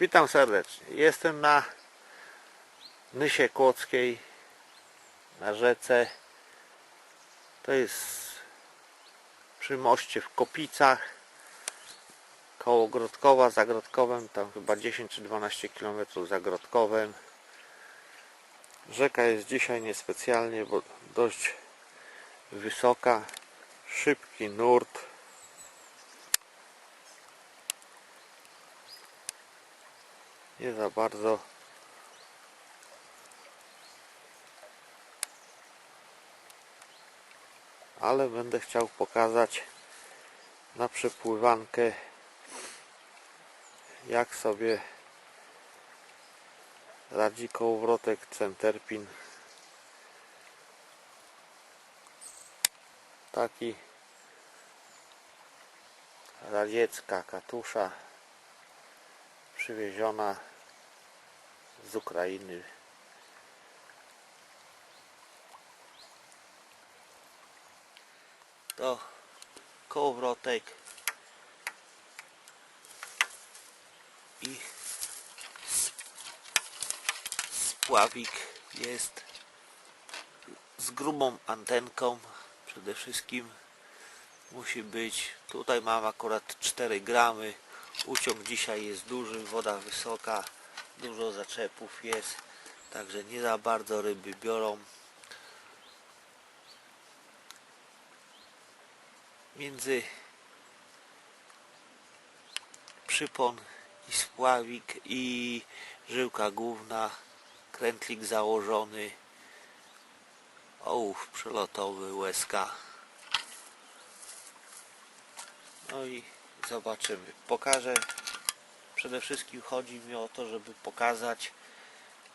Witam serdecznie. Jestem na Nysie Kłodzkiej, na rzece. To jest przy moście w Kopicach, koło Grodkowa, za Grodkowem, tam chyba 10 czy 12 km za Grodkowem. Rzeka jest dzisiaj niespecjalnie, bo dość wysoka, szybki nurt. Nie za bardzo. Ale będę chciał pokazać na przepływankę jak sobie radzi kołowrotek centerpin. Taki radziecka katusza przywieziona z Ukrainy. To kołowrotek i spławik jest z grubą antenką. Przede wszystkim musi być tutaj mam akurat 4 gramy uciąg dzisiaj jest duży woda wysoka dużo zaczepów jest także nie za bardzo ryby biorą. Między przypon i spławik i żyłka główna krętlik założony ołów przelotowy łezka. No i zobaczymy. Pokażę. Przede wszystkim chodzi mi o to żeby pokazać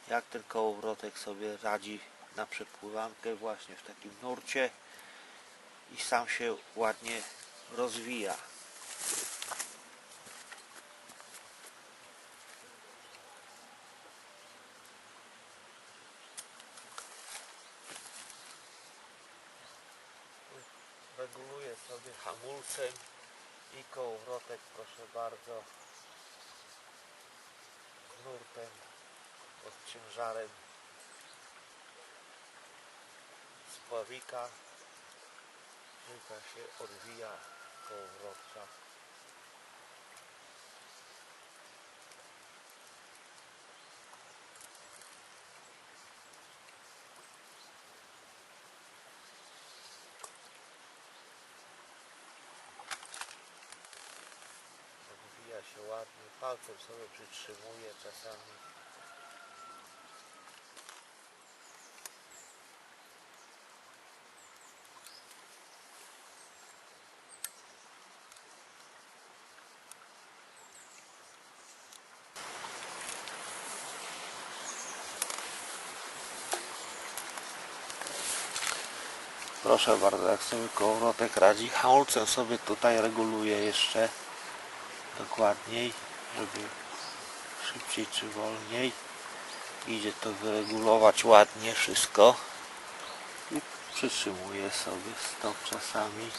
jak ten kołowrotek sobie radzi na przepływankę właśnie w takim nurcie i sam się ładnie rozwija. Reguluję sobie hamulcem i kołowrotek proszę bardzo nurtem pod ciężarem spławika Żyłka się odwija kołowrotka. Odwija ładnie, palcem sobie przytrzymuje czasami. Proszę bardzo, jak sobie kołowrotek radzi. Hamulcem sobie tutaj reguluję jeszcze dokładniej, żeby szybciej czy wolniej. Idzie to wyregulować ładnie wszystko. I przytrzymuję sobie stop czasami.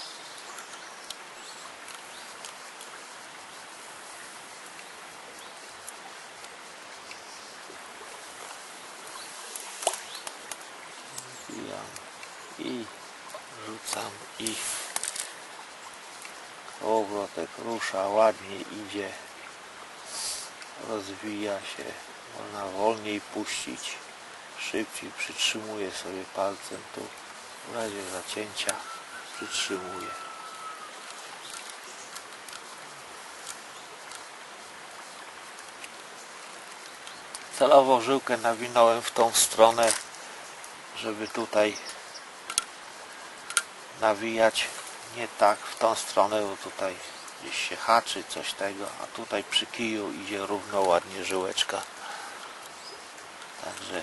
I rzucam i kołowrotek rusza ładnie idzie. Rozwija się. Można wolniej puścić. Szybciej przytrzymuję sobie palcem tu. W razie zacięcia przytrzymuję celowo żyłkę nawinąłem w tą stronę żeby tutaj nawijać nie tak w tą stronę, bo tutaj gdzieś się haczy coś tego, a tutaj przy kiju idzie równo ładnie żyłeczka. Także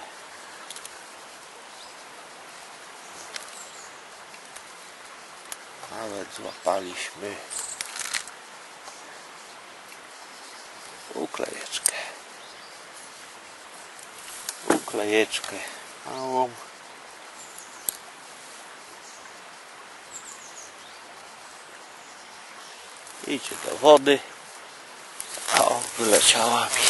nawet złapaliśmy uklejeczkę. Uklejeczkę małą. idzie do wody a o, wyleciała mi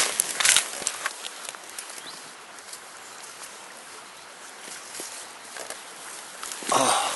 o.